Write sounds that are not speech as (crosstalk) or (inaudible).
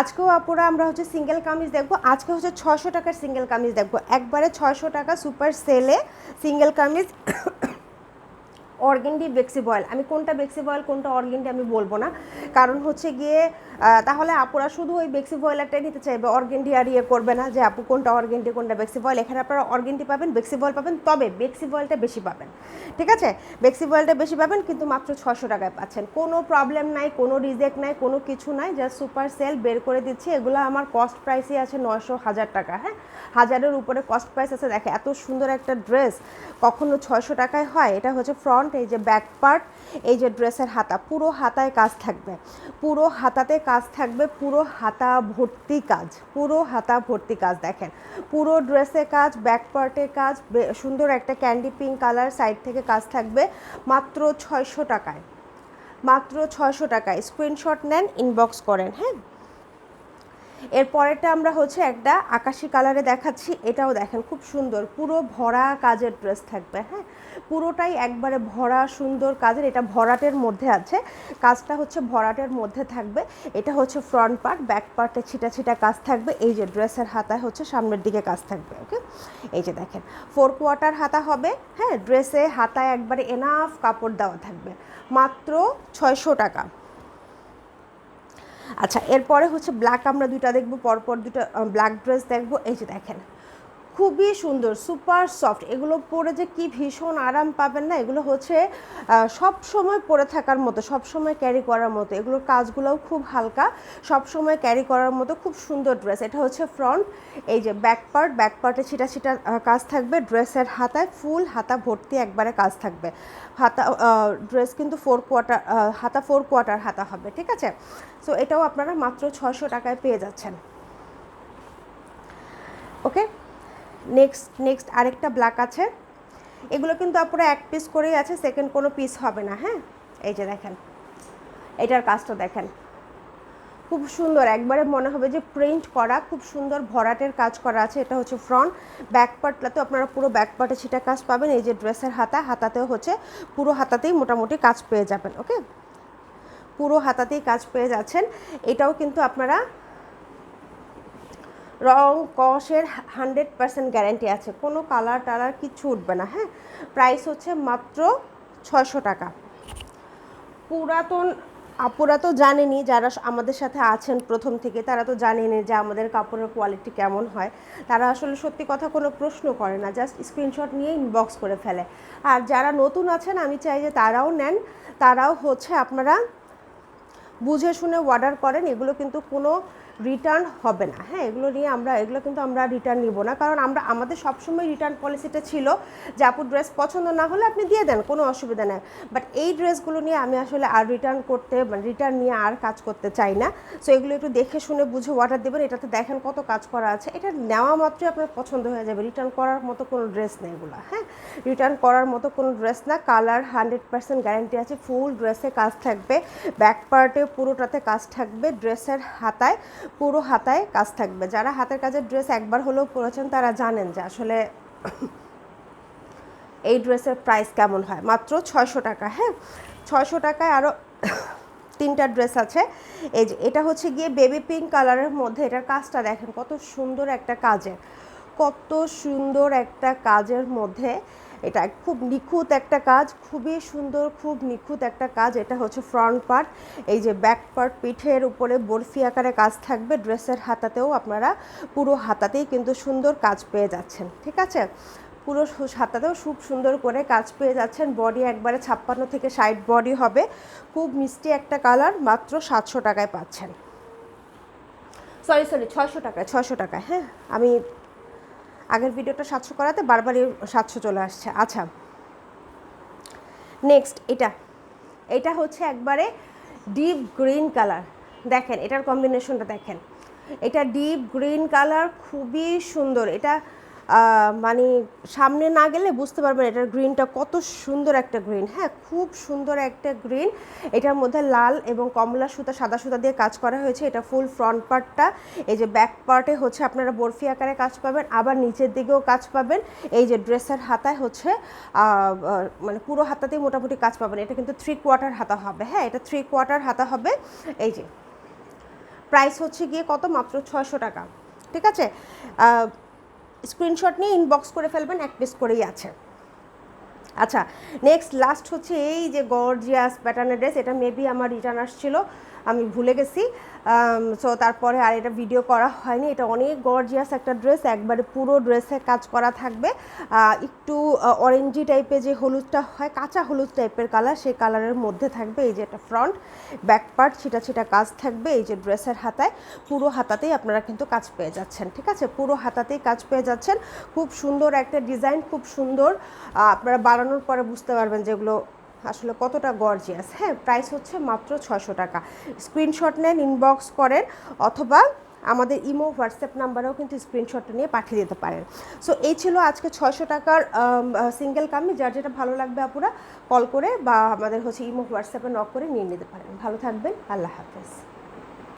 আজকেও আপুরা আমরা হচ্ছে সিঙ্গেল কামিজ দেখব। আজকে হচ্ছে ছশো টাকার সিঙ্গেল কামিজ দেখব। একবারে ছশো টাকা সুপার সেলে সিঙ্গেল কামিজ। অর্গেন্ডি বেক্সি বয়েল। আমি কোনটা বেক্সি বয়েল, কোনটা অর্গেন্ডি আমি বলব না। কারণ হচ্ছে গিয়ে তাহলে আপুরা শুধু ওই বেক্সি বয়েলারটাই নিতে চাইবে। অর্গেন্ডি আর ইয়ে করবে না যে, আপু কোনটা অর্গেন্ডি কোনটা বেক্সি বয়েল। এখানে আপনারা অর্গেন্ডি পাবেন, বেক্সি বয়েল পাবেন, তবে বেক্সি বয়েলটা বেশি পাবেন। ঠিক আছে? বেক্সি বয়েলটা বেশি পাবেন, কিন্তু মাত্র ছশো টাকায় পাচ্ছেন। কোনো প্রবলেম নাই, কোনো রিজেক্ট নাই, কোনো কিছু নাই, জাস্ট সুপার সেল বের করে দিচ্ছি। এগুলো আমার কস্ট প্রাইসই আছে নয়শো হাজার টাকা হ্যাঁ? হাজারের উপরে কস্ট প্রাইস আছে। দেখে এত সুন্দর একটা ড্রেস, কখনো ছয়শো টাকায় হয়। এটা হচ্ছে ফ্রন্ট এই যে ব্যাক পার্ট এই যে ড্রেসের হাতা, পুরো হাতায় কাজ থাকবে। পুরো হাতাতে কাজ থাকবে, পুরো হাতা ভর্তি কাজ, পুরো হাতা ভর্তি কাজ দেখেন। পুরো ড্রেসে কাজ ব্যাক পার্টে কাজ সুন্দর একটা ক্যান্ডি পিঙ্ক কালার সাইড থেকে কাজ থাকবে, মাত্র ছয়শো টাকায়। মাত্র ছয়শো টাকায়। স্ক্রিনশট নেন ইনবক্স করেন হ্যাঁ? এর পরেরটা আমরা হচ্ছে একটা আকাশি কালারে দেখাচ্ছি, এটাও দেখেন খুব সুন্দর, পুরো ভরা কাজের ড্রেস থাকবে হ্যাঁ? পুরোটাই একবারে ভরা সুন্দর কাজের, এটা ভরাটের মধ্যে আছে, কাজটা হচ্ছে ভরাটের মধ্যে থাকবে, এটা হচ্ছে ফ্রন্ট পার্ট ব্যাক পার্টে ছিটা ছিটা কাজ থাকবে, এই যে ড্রেসের হাতায় হচ্ছে সামনের দিকে কাজ থাকবে ওকে এই যে দেখেন ফোর কোয়ার্টার হাতা হবে হ্যাঁ? ড্রেসে হাতায় একবারে এনাফ কাপড় দেওয়া থাকবে, মাত্র ছয়শো টাকা। আচ্ছা এরপরে হচ্ছে ব্ল্যাক আমরা দুইটা দেখব, পরপর দুটো ব্ল্যাক ড্রেস দেখব। এই যে দেখেন খুবই সুন্দর, সুপার সফট। এগুলো পরে যে কি ভীষণ আরাম পাবেন না, এগুলো হচ্ছে সব সময় পরে থাকার মতো সব সময় ক্যারি করার মতো। এগুলোর কাজগুলোও খুব হালকা সব সময় ক্যারি করার মতো খুব সুন্দর ড্রেস এটা হচ্ছে ফ্রন্ট এই যে ব্যাক পার্ট ব্যাক পার্টে ছিটা ছিটা কাজ থাকবে ড্রেসের হাতায় ফুল হাতা ভর্তি একবারে কাজ থাকবে। হাতা ড্রেস কিন্তু ফোর কোয়ার্টার হাতা ফোর কোয়ার্টার হাতা হবে, ঠিক আছে? সো এটাও আপনারা মাত্র ছশো টাকায় পেয়ে যাচ্ছেন। ওকে নেক্সট নেক্সট আরেকটা ব্ল্যাক আছে। এগুলো কিন্তু আপনারা এক পিস করেই আছে সেকেন্ড কোনো পিস হবে না হ্যাঁ? এই যে দেখেন, এটার কাজটা দেখেন। খুব সুন্দর, একবারে মনে হবে যে প্রিন্ট করা, খুব সুন্দর ভরাটের কাজ করা আছে, এটা হচ্ছে ফ্রন্ট ব্যাক পার্টটাতে আপনারা পুরো ব্যাক পার্টে ছিটা কাজ পাবেন, এই যে ড্রেসের হাতা, হাতাতেও হচ্ছে, পুরো হাতাতেই মোটামুটি কাজ পেয়ে যাবেন ওকে পুরো হাতাতেই কাজ পেয়ে যাচ্ছেন। এটাও কিন্তু আপনারা রং, কসের হান্ড্রেড পার্সেন্ট গ্যারান্টি আছে। কোনো কালার টালার কিছু উঠবে না হ্যাঁ? প্রাইস হচ্ছে মাত্র ছয়শো টাকা। পুরাতন, আপুরা তো জানেনি, যারা আমাদের সাথে আছেন প্রথম থেকে, তারা তো জানেনি যে আমাদের কাপড়ের কোয়ালিটি কেমন হয়। তারা আসলে সত্যি কথা কোনো প্রশ্ন করে না জাস্ট স্ক্রিনশট নিয়ে ইনবক্স করে ফেলে। আর যারা নতুন আছেন, আমি চাই যে তারাও নেন। তারাও হচ্ছে আপনারা বুঝে শুনে অর্ডার করেন, এগুলো কিন্তু কোনো রিটার্ন হবে না। হ্যাঁ এগুলো নিয়ে আমরা, এগুলো কিন্তু আমরা রিটার্ন নিব না। কারণ আমরা, আমাদের সবসময় রিটার্ন পলিসিটা ছিল যে আপু ড্রেস পছন্দ না হলে আপনি দিয়ে দেন, কোনো অসুবিধা নেই। বাট এই ড্রেসগুলো নিয়ে আমি আসলে আর রিটার্ন করতে মানে রিটার্ন নিয়ে আর কাজ করতে চাই না। সো এগুলো একটু দেখে শুনে বুঝে অর্ডার দেবেন। এটাতে দেখেন কত কাজ করা আছে। এটা নেওয়া মাত্রই আপনার পছন্দ হয়ে যাবে। রিটার্ন করার মতো কোনো ড্রেস নেই এগুলো। হ্যাঁ রিটার্ন করার মতো কোনো ড্রেস না। কালার হান্ড্রেড পার্সেন্ট গ্যারান্টি আছে। ফুল ড্রেসে কাজ থাকবে। ব্যাক পার্টে পুরোটাতে কাজ থাকবে ড্রেসের হাতায়। পুরো হাতায় কাজ থাকবে। যারা হাতের কাজের ড্রেস একবার হলেও পরেছেন, তারা জানেন যে আসলে (coughs) এই ড্রেসের প্রাইস কেমন হয়। মাত্র ছয়শো টাকা হ্যাঁ? ছয়শো টাকায় আরও (coughs) তিনটা ড্রেস আছে। এই যে, এটা হচ্ছে গিয়ে বেবি পিঙ্ক কালারের মধ্যে। এটার কাজটা দেখেন, কত সুন্দর একটা কাজের। কত সুন্দর একটা কাজের মধ্যে এটা খুব নিখুঁত একটা কাজ খুবই সুন্দর খুব নিখুঁত একটা কাজ। এটা হচ্ছে ফ্রন্ট পার্ট এই যে ব্যাক পার্ট পিঠের উপরে বরফি আকারে কাজ থাকবে ড্রেসের হাতাতেও আপনারা পুরো হাতাতেই কিন্তু সুন্দর কাজ পেয়ে যাচ্ছেন ঠিক আছে? পুরো হাতাতেও খুব সুন্দর করে কাজ পেয়ে যাচ্ছেন বডি একবারে ছাপ্পান্ন থেকে ষাট বডি হবে খুব মিষ্টি একটা কালার মাত্র সাতশো টাকায় পাচ্ছেন। সরি সরি ছশো টাকায়। ছশো টাকায় হ্যাঁ? আমি আগের ভিডিওটা সাতশো করাতে বারবারই সাতশো চলে আসছে। আচ্ছা নেক্সট এটা। এটা হচ্ছে একবারে ডিপ গ্রিন কালার দেখেন, এটার কম্বিনেশনটা দেখেন। এটা ডিপ গ্রিন কালার খুবই সুন্দর। এটা মানে সামনে না গেলে বুঝতে পারবেন এটার গ্রিনটা কত সুন্দর একটা গ্রিন হ্যাঁ খুব সুন্দর একটা গ্রিন এটার মধ্যে লাল এবং কমলা সুতা, সাদা সুতা দিয়ে কাজ করা হয়েছে। এটা ফুল ফ্রন্ট পার্টটা এই যে ব্যাক পার্টে হচ্ছে আপনারা বরফি আকারে কাজ পাবেন, আবার নিচের দিকেও কাজ পাবেন। এই যে ড্রেসের হাতায় হচ্ছে মানে পুরো হাতাতেই মোটামুটি কাজ পাবেন। এটা কিন্তু থ্রি কোয়ার্টার হাতা হবে। হ্যাঁ এটা থ্রি কোয়ার্টার হাতা হবে। এই যে প্রাইস হচ্ছে গিয়ে কত? মাত্র ছয়শো টাকা। ঠিক আছে? স্ক্রিনশট নিয়ে ইনবক্স করে ফেলবেন, এক পিস করেই আছে। আচ্ছা নেক্সট লাস্ট হচ্ছে এই যে গর্জিয়াস প্যাটার্নের ড্রেস এটা মেবি আমার রিটার্ন আসছিল। আমি ভুলে গেছি। সো তারপরে আর এটা ভিডিও করা হয়নি। এটা অনেক গর্জিয়াস একটা ড্রেস একবারে পুরো ড্রেসে কাজ করা থাকবে। একটু অরেঞ্জি টাইপের যে হলুদটা হয়, কাঁচা হলুদ টাইপের কালার সেই কালারের মধ্যে থাকবে এই যে একটা ফ্রন্ট ব্যাক পার্ট ছিটা ছিটা কাজ থাকবে এই যে ড্রেসের হাতায়। পুরো হাতাতেই আপনারা কিন্তু কাজ পেয়ে যাচ্ছেন, ঠিক আছে? পুরো হাতাতেই কাজ পেয়ে যাচ্ছেন। খুব সুন্দর একটা ডিজাইন খুব সুন্দর। আপনারা বানানোর পরে বুঝতে পারবেন যেগুলো আসলে কতটা গর্জিয়াস হ্যাঁ প্রাইস হচ্ছে মাত্র ছশো টাকা। স্ক্রিনশট নেন ইনবক্স করেন, অথবা আমাদের ইমো হোয়াটসঅ্যাপ নাম্বারেও কিন্তু স্ক্রিনশটটা নিয়ে পাঠিয়ে দিতে পারেন। সো এই ছিল আজকে ছয়শো টাকার সিঙ্গেল কামি যার যেটা ভালো লাগবে আপুরা কল করে বা আমাদের হচ্ছে ইমো হোয়াটসঅ্যাপে নক করে নিয়ে নিতে পারেন। ভালো থাকবেন, আল্লাহ হাফেজ।